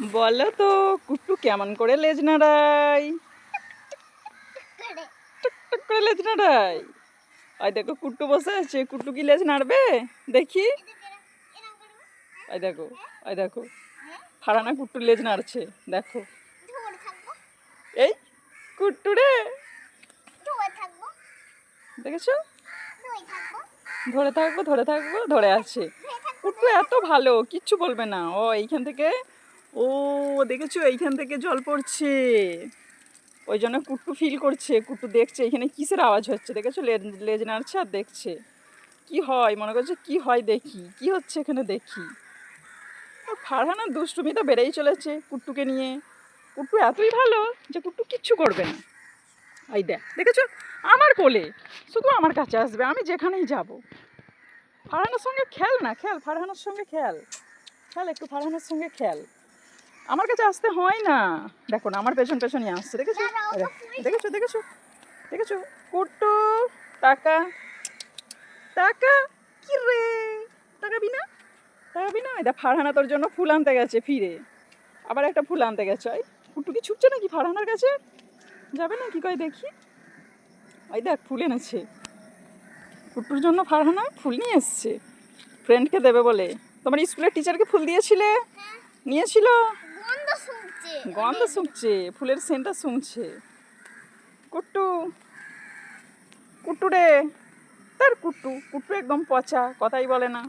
বলো তো, কুট্টু কেমন করে লেজ নাড়াই টুক টুক করে লেজ নাড়াই ওই দেখো, কুট্টু বসে আছে। কুট্টু কি লেজ নাড়বে? দেখি। ওই দেখো ওই দেখো। ফারানা কুট্টু লেজ নাড়ছে। দেখো। এই, কুট্টু রে। দেখেছ? ধরে থাকব ধরে থাকব, ধরে আছে। কুট্টু এত ভালো, কিচ্ছু বলবে না। ও এইখান থেকে ও, দেখেছ? এইখান থেকে জল পড়ছে। ওই জন্য কুট্টু ফিল করছে। কুট্টু দেখছে, এখানে কিসের আওয়াজ হচ্ছে? দেখেছ? লেজ নাড়ছে আর দেখছে। কি হয়? মনে করছে, কি হয় দেখি? কি হচ্ছে এখানে দেখি? ফারহানা দুষ্টুমি তো বেড়েই চলেছে কুট্টুকে নিয়ে। কুট্টু এতই ভালো যে কুট্টু কিচ্ছু করবে না। এই দেখ, দেখেছ? আমার কোলে। শুধু আমার কাছে আসবে, আমি যেখানেই যাব। ফারহানার সঙ্গে খেল না, খেল, ফারহানার সঙ্গে খেল। খেল, একটু ফারহানার সঙ্গে খেল। আমার কাছে আসতে হয় না। দেখো না আমার পেছন পেছনই আসছে দেখেছ? দেখেছ দেখেছ? দেখেছ? কুট্টু টাকা। টাকা? কি রে? টাকাবি না টাকাবি না। এটা ফারহানা তোর জন্য ফুল আনতে গেছে ফিরে। আবার একটা ফুল আনতে গেছে। ওই কুট্টু কি ছুটছে নাকি ফারহানার কাছে? যাবে না কি কয় দেখি। ওই দেখ ফুল এনেছে। কুট্টুর জন্য ফারহানা ফুল নিয়ে এসছে। ফ্রেন্ডকে দেবে বলে। তোমার স্কুলের টিচারকে ফুল দিয়েছিলে? নিয়েছিল? গন্ধ শুঁকছে ফুলের সেন্টটা শুঁকছে কুট্টু কুট্টু রে তার কুট্টু কুট্টু একদম পচা কথাই বলে না।